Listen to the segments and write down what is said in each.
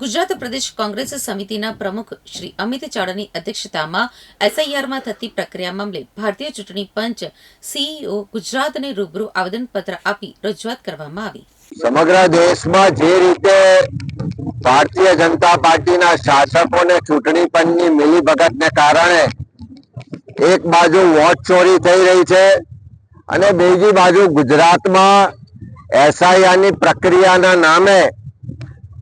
ગુજરાત પ્રદેશ કોંગ્રેસ સમિતિના પ્રમુખ શ્રી અમિત ચાવડાની અધ્યક્ષતામાં એસઆઈઆરમાં થતી પ્રક્રિયા મામલે ભારતીય ચૂંટણી પંચ સીઈઓ ગુજરાતને રૂબરૂ આવેદનપત્ર આપી રજૂઆત કરવામાં આવી. સમગ્ર દેશમાં જે રીતે ભારતીય જનતા પાર્ટીના શાસકોને ચૂંટણી પંચની મિલીભગતને કારણે એક બાજુ વોટ ચોરી થઈ રહી છે અને બીજી બાજુ ગુજરાતમાં એસઆઈઆરની પ્રક્રિયાના નામે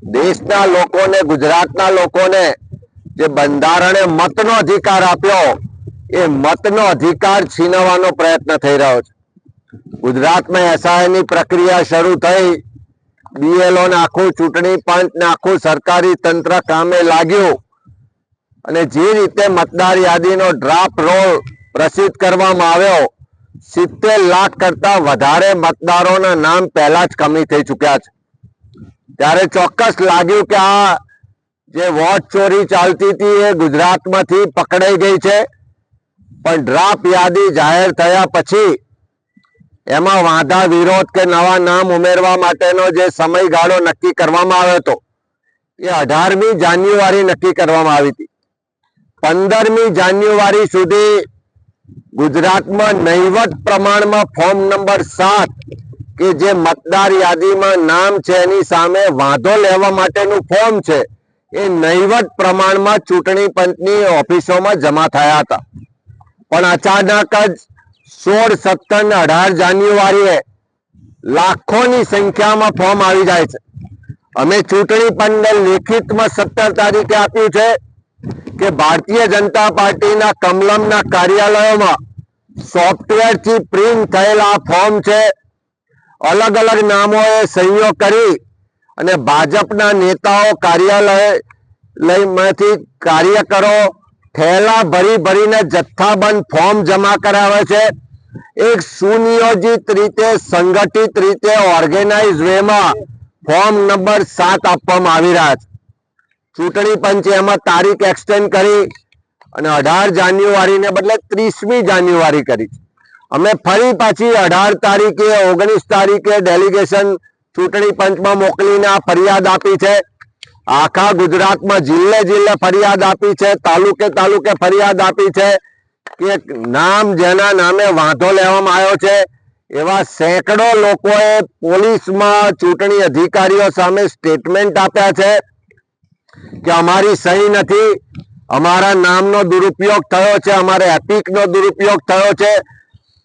દેશના લોકોને, ગુજરાતના લોકોને જે બંધારણે મતનો અધિકાર આપ્યો, એ મતનો અધિકાર છીનવવાનો પ્રયત્ન થઈ રહ્યો છે. ગુજરાતમાં એસઆઈની પ્રક્રિયા શરૂ થઈ. બીએલઓ આખું ચૂંટણી પંચ આખું સરકારી તંત્ર કામે લાગ્યું. અને જે રીતે મતદાર યાદીનો ડ્રાફ્ટ રોલ પ્રસિદ્ધ કરવામાં આવ્યો, સિત્તેર લાખ કરતા વધારે મતદારોના નામ પહેલા જ કમી થઈ ચૂક્યા છે. ત્યારે ચોક્કસ લાગ્યું કે આ જે વોટ ચોરી ચાલતી હતી એ ગુજરાતમાંથી પકડાઈ ગઈ છે. પણ ડ્રાફ્ટ યાદી જાહેર થયા પછી એમાં વાંધા, વિરોધ કે નવા નામ ઉમેરવા માટેનો જે સમયગાળો નક્કી કરવામાં આવ્યો હતો, એ અઢારમી જાન્યુઆરી નક્કી કરવામાં આવી હતી. પંદરમી જાન્યુઆરી સુધી ગુજરાતમાં નહીવત પ્રમાણમાં ફોર્મ નંબર સાત કે જે મતદાર યાદીમાં નામ છે એની સામે વાંધો લેવા માટેનું ફોર્મ છે, એ નહીવત પ્રમાણમાં ચૂંટણી પંચની ઓફિસોમાં જમા થયા હતા. પણ અચાનક જ સોળ, સત્તર ને અઢાર જાન્યુઆરીએ લાખોની સંખ્યામાં ફોર્મ આવી જાય છે. અમે ચૂંટણી પંચને લેખિતમાં સત્તર તારીખે આપ્યું છે કે ભારતીય જનતા પાર્ટીના કમલમના કાર્યાલયોમાં સોફ્ટવેરથી પ્રિન્ટ થયેલા ફોર્મ છે અલગ અલગ નામોએ સહીઓ કરી અને ભાજપના નેતાઓ કાર્યાલય લયમાંથી કાર્યકરો થેલા ભરી ભરીને જથ્થાબંધ ફોર્મ જમા કરાવે છે. એક સુનિયોજિત રીતે, સંગઠિત રીતે ઓર્ગેનાઇઝ વેમાં ફોર્મ નંબર સાત આપવામાં આવી રહ્યા છે. ચૂંટણી પંચે એમાં તારીખ એક્સટેન્ડ કરી અને અઢાર જાન્યુઆરીને બદલે ત્રીસમી જાન્યુઆરી કરી છે. અમે ફરી પાછી અઢાર તારીખે, ઓગણીસ તારીખે ડેલિગેશન ચૂંટણી પંચમાં મોકલીને આ ફરિયાદ આપી છે. આખા ગુજરાતમાં જિલ્લે જિલ્લે ફરિયાદ આપી છે, તાલુકે તાલુકે ફરિયાદ આપી છે કે નામ જેના નામે વાંધો લેવામાં આવ્યો છે. એવા સેંકડો લોકોએ પોલીસમાં ચૂંટણી અધિકારીઓ સામે સ્ટેટમેન્ટ આપ્યા છે કે અમારી સહી નથી, અમારા નામનો દુરુપયોગ થયો છે, અમારે એપિકનો દુરુપયોગ થયો છે.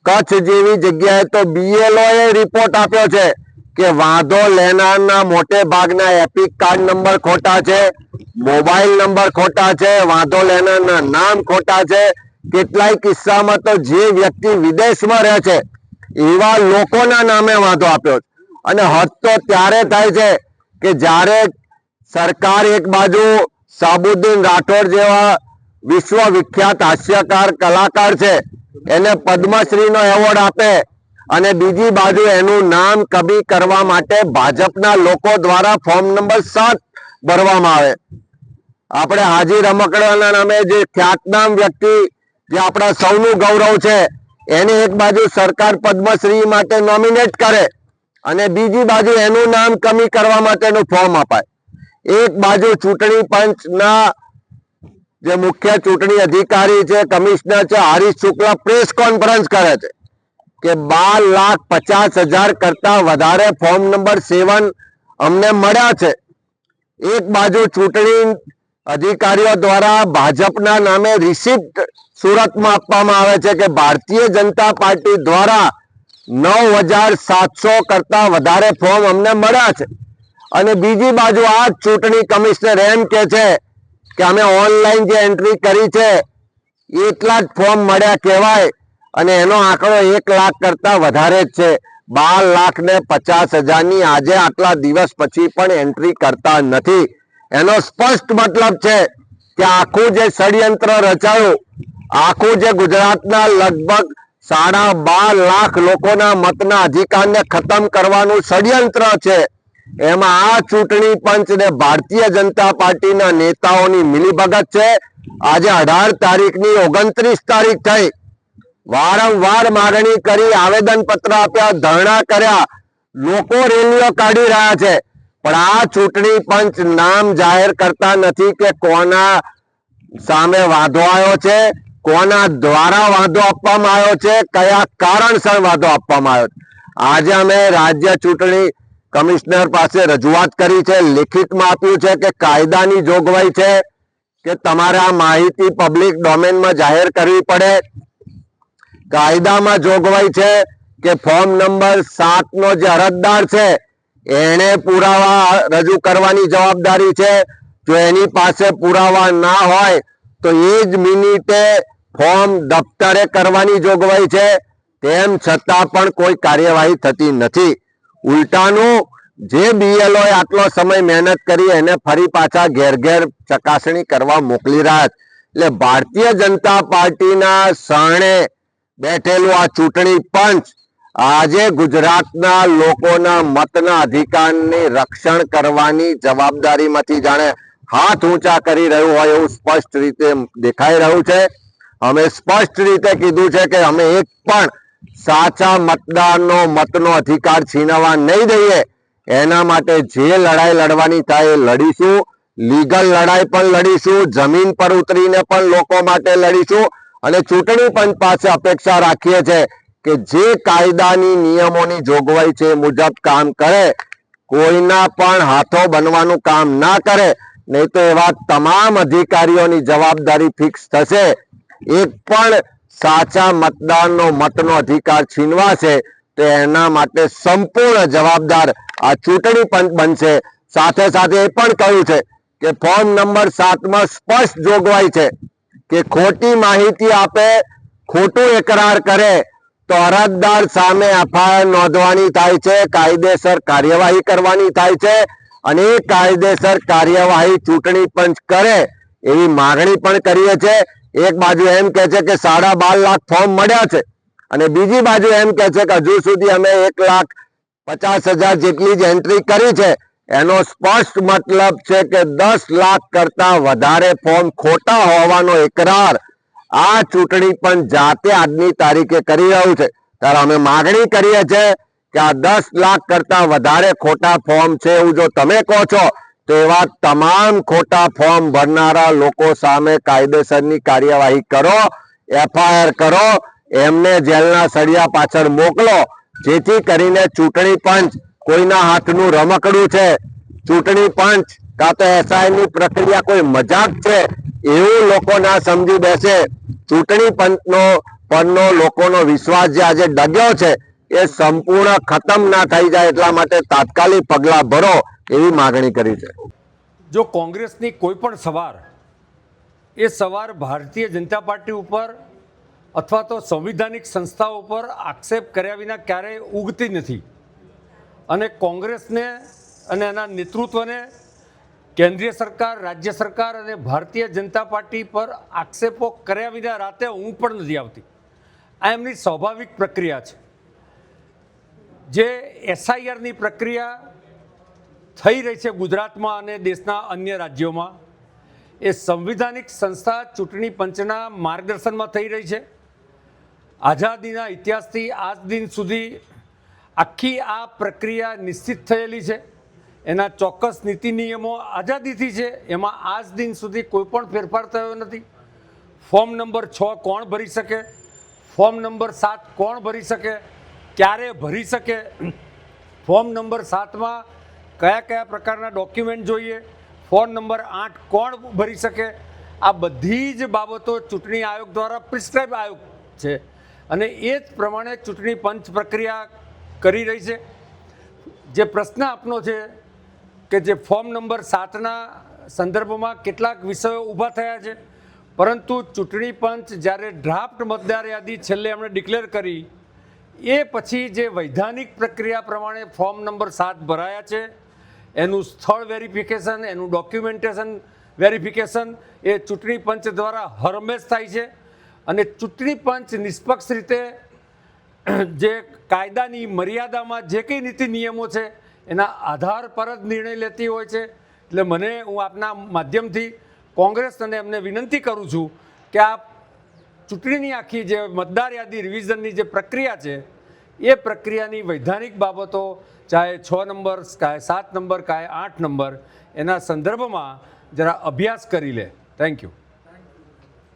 કચ્છ જેવી જગ્યાએ તો બીએલઓ એ રિપોર્ટ આપ્યો છે કે વાંધો લેનારના મોટે ભાગના એપિક કાર્ડ નંબર ખોટા છે મોબાઈલ નંબર ખોટા છે, વાંધો લેનારના નામ ખોટા છે. કેટલાય કિસ્સામાં તો જે વ્યક્તિ વિદેશમાં રહે છે, એવા લોકોના નામે વાંધો આપ્યો અને હદ તો ત્યારે થાય છે કે જ્યારે સરકાર એક બાજુ સાબુદ્દીન રાઠોડ જેવા વિશ્વ વિખ્યાત હાસ્યકાર, કલાકાર છે એને પદ્મશ્રીનો એવોર્ડ આપે અને બીજી બાજુ એનું નામ કબી કરવા માટે ભાજપના લોકો દ્વારા ફોર્મ નંબર સાત ભરવામાં આવે. આપણે હાજી રમકડાના નામે જે ખ્યાતનામ વ્યક્તિ જે આપણા સૌનું ગૌરવ છે, એને એક બાજુ સરકાર પદ્મશ્રી માટે નોમિનેટ કરે અને બીજી બાજુ એનું નામ કમી કરવા માટેનું ફોર્મ અપાય. એક બાજુ ચૂંટણી પંચના જે મુખ્ય ચૂંટણી અધિકારી છે, કમિશનર છે, હરીશ શુક્લા પ્રેસ કોન્ફરન્સ કરે છે કે બાર લાખ પચાસ હજાર કરતા વધારે ફોર્મ નંબર સેવન અમને મળ્યા છે. એક બાજુ ચૂંટણી અધિકારીઓ દ્વારા ભાજપના નામે રિસિપ્ટ સુરતમાં આપવામાં આવે છે કે ભારતીય જનતા પાર્ટી દ્વારા નવ હજાર સાતસો કરતા વધારે ફોર્મ અમને મળ્યા છે. અને બીજી બાજુ આ ચૂંટણી કમિશનર એમ કે છે કે અમે ઓનલાઈન જે એન્ટ્રી કરી છે, એટલા જ ફોર્મ મળ્યા કહેવાય. અને એનો આંકડો એક લાખ કરતા વધારે જ છે. બાર લાખ ને પચાસ હજારની આજે આટલા દિવસ પછી પણ એન્ટ્રી કરતા નથી. એનો સ્પષ્ટ મતલબ છે કે આખું જે ષડયંત્ર રચાયું, આખું જે ગુજરાતના લગભગ સાડા બાર લાખ લોકોના મતના અધિકારને ખતમ કરવાનું ષડયંત્ર છે. એમાં આ ચૂંટણી પંચ ને ભારતીય જનતા પાર્ટીના નેતાઓની મિલીભગત છે. આજે અઢાર તારીખની ઓગણત્રીસ તારીખ થઈ. વારંવાર માગણી કરી આવેદન પત્ર આપ્યા, ધરણા કર્યા. લોકો રેલીઓ કાઢી રહ્યા છે. પણ આ ચૂંટણી પંચ નામ જાહેર કરતા નથી કે કોના સામે વાંધો આવ્યો છે, કોના દ્વારા વાંધો આપવામાં આવ્યો છે, કયા કારણસર વાંધો આપવામાં આવ્યો આજે અમે રાજ્ય ચૂંટણી કમિશનર પાસે રજૂઆત કરી છે, લિખિતમાં આપ્યું છે કે કાયદાની જોગવાઈ છે કે તમારે આ માહિતી પબ્લિક ડોમેનમાં જાહેર કરવી પડે. કાયદામાં જોગવાઈ છે કે ફોર્મ નંબર સાત નો જે અરજદાર છે એને પુરાવા રજૂ કરવાની જવાબદારી છે. જો એની પાસે પુરાવા ના હોય, તો એ જ મિનિટે ફોર્મ દફતરે કરવાની જોગવાઈ છે. તેમ છતાં પણ કોઈ કાર્યવાહી થતી નથી. ઉલટાનું જે બીએલઓ આટલો સમય મહેનત કરી એને ફરી પાછા ઘેર ઘેર ચકાસણી કરવા મોકલી રહ્યા. એટલે ભારતીય જનતા પાર્ટીના શરણે બેઠેલું આ ચૂંટણી પંચ આજે ગુજરાતના લોકોના મતના અધિકારની રક્ષણ કરવાની જવાબદારીમાંથી જાણે હાથ ઊંચા કરી રહ્યું હોય એવું સ્પષ્ટ રીતે દેખાઈ રહ્યું છે અમે સ્પષ્ટ રીતે કીધું છે કે અમે એક પણ સાચા મતદારનો મતનો અધિકાર છીનવવા નહીં દઈએ, એના માટે જે લડાઈ લડવાની થાય એ લડીશું, લીગલ લડાઈ પણ લડીશું, જમીન પર ઉતરીને પણ લોકો માટે લડીશું અને ચૂંટણી પંચ પાસે અપેક્ષા રાખીએ છીએ કે જે કાયદાની નિયમોની જોગવાઈ છે મુજબ કામ કરે, કોઈના પણ હાથો બનવાનું કામ ના કરે, નહીં તો એવા તમામ અધિકારીઓની જવાબદારી ફિક્સ થશે. એક પણ સાચા મતદારનો મતનો અધિકાર છીનવાશે તો એના માટે સંપૂર્ણ જવાબદાર આ ચૂંટણી પંચ બનશે. સાથે સાથે એ પણ કહ્યું છે કે ફોર્મ નંબર સાતમાં સ્પષ્ટ જોગવાઈ છે કે ખોટી માહિતી આપે, ખોટું એકરાર કરે તો અરજદાર સામે એફઆઈઆર નોંધવાની થાય છે, કાયદેસર કાર્યવાહી કરવાની થાય છે અને કાયદેસર કાર્યવાહી ચૂંટણી પંચ કરે એવી માગણી પણ કરીએ છે એક બાજુ એમ કે છે કે સાડા બાર લાખ ફોર્મ મળ્યા છે અને બીજી બાજુ એમ કે છે કે હજુ સુધી અમે એક લાખ પચાસ હજાર જેટલી જ એન્ટ્રી કરી છે. એનો સ્પષ્ટ મતલબ છે કે દસ લાખ કરતા વધારે ફોર્મ ખોટા હોવાનો એકરાર આ ચૂંટણી પણ જાતે આજની તારીખે કરી રહ્યું છે. ત્યારે અમે માગણી કરીએ છીએ કે આ દસ લાખ કરતા વધારે ખોટા ફોર્મ છે એવું જો તમે કહો છો તો એવા તમામ ખોટા ફોર્મ ભરનારા લોકો સામે કાયદેસરની કાર્યવાહી કરો, એફઆઈઆર કરો, એમને જેલના સળિયા પાછળ મોકલો, જેથી કરીને ચૂંટણી પંચ કોઈના હાથનું રમકડું છે. ચૂંટણી પંચ કાં તો એસઆઈની પ્રક્રિયા કોઈ મજાક છે એવું લોકો ના સમજી બેસે. ચૂંટણી પંચનો પરનો લોકોનો વિશ્વાસ જે આજે ડગ્યો છે એ સંપૂર્ણ ખતમ ના થઈ જાય એટલા માટે તાત્કાલિક પગલાં ભરો એવી માગણી કરી છે. જો કોંગ્રેસની કોઈ પણ સવાર, એ સવાર ભારતીય જનતા પાર્ટી ઉપર અથવા તો સંવિધાનિક સંસ્થાઓ ઉપર આક્ષેપ કર્યા વિના ક્યારેય ઉગતી નથી. અને કોંગ્રેસને અને એના નેતૃત્વને કેન્દ્રીય સરકાર, રાજ્ય સરકાર અને ભારતીય જનતા પાર્ટી પર આક્ષેપો કર્યા વિના રાતે ઊંઘ પણ નથી આવતી. આ એમની સ્વાભાવિક પ્રક્રિયા છે. જે એસઆઈઆરની પ્રક્રિયા થઈ રહી છે ગુજરાતમાં અને દેશના અન્ય રાજ્યોમાં, એ સંવિધાનિક સંસ્થા ચૂંટણી પંચના માર્ગદર્શનમાં થઈ રહી છે. આઝાદીના ઇતિહાસથી આજ દિન સુધી આખી આ પ્રક્રિયા નિશ્ચિત થયેલી છે. એના ચોક્કસ નીતિ નિયમો આઝાદીથી છે. એમાં આજ દિન સુધી કોઈ પણ ફેરફાર થયો નથી. ફોર્મ નંબર છ કોણ ભરી શકે? ફોર્મ નંબર સાત કોણ ભરી શકે? ક્યારે ભરી શકે? ફોર્મ નંબર સાતમાં કયા કયા પ્રકારના ડોક્યુમેન્ટ જોઈએ? ફોર્મ નંબર આઠ કોણ ભરી શકે? આ બધી જ બાબતો ચૂંટણી આયોગ દ્વારા પ્રિસ્ક્રાઇબ આયોગ છે. અને એ જ પ્રમાણે ચૂંટણી પંચ પ્રક્રિયા કરી રહી છે. જે પ્રશ્ન આપનો છે કે જે ફોર્મ નંબર સાતના સંદર્ભમાં કેટલાક વિષયો ઊભા થયા છે. પરંતુ ચૂંટણી પંચ જ્યારે ડ્રાફ્ટ મતદાર યાદી છેલ્લે એમણે ડિક્લેર કરી એ પછી જે વૈધાનિક પ્રક્રિયા પ્રમાણે ફોર્મ નંબર સાત ભરાયા છે, એનું સ્થળ વેરિફિકેશન, એનું ડોક્યુમેન્ટેશન વેરિફિકેશન, એ ચૂંટણી પંચ દ્વારા હરમેશ થાય છે. અને ચૂંટણી પંચ નિષ્પક્ષ રીતે જે કાયદાની મર્યાદામાં જે કંઈ નીતિ નિયમો છે, એના આધાર પર જ નિર્ણય લેતી હોય છે. એટલે મને હું આપના માધ્યમથી કોંગ્રેસ અને એમને વિનંતી કરું છું કે આ ચૂંટણીની આખી જે મતદાર યાદી રિવિઝનની જે પ્રક્રિયા છે, એ પ્રક્રિયાની વૈધાનિક બાબતો, ચાહે છ નંબર, કાંઈ સાત નંબર, કાંઈ આઠ નંબર, એના સંદર્ભમાં જરા અભ્યાસ કરી લે. Thank you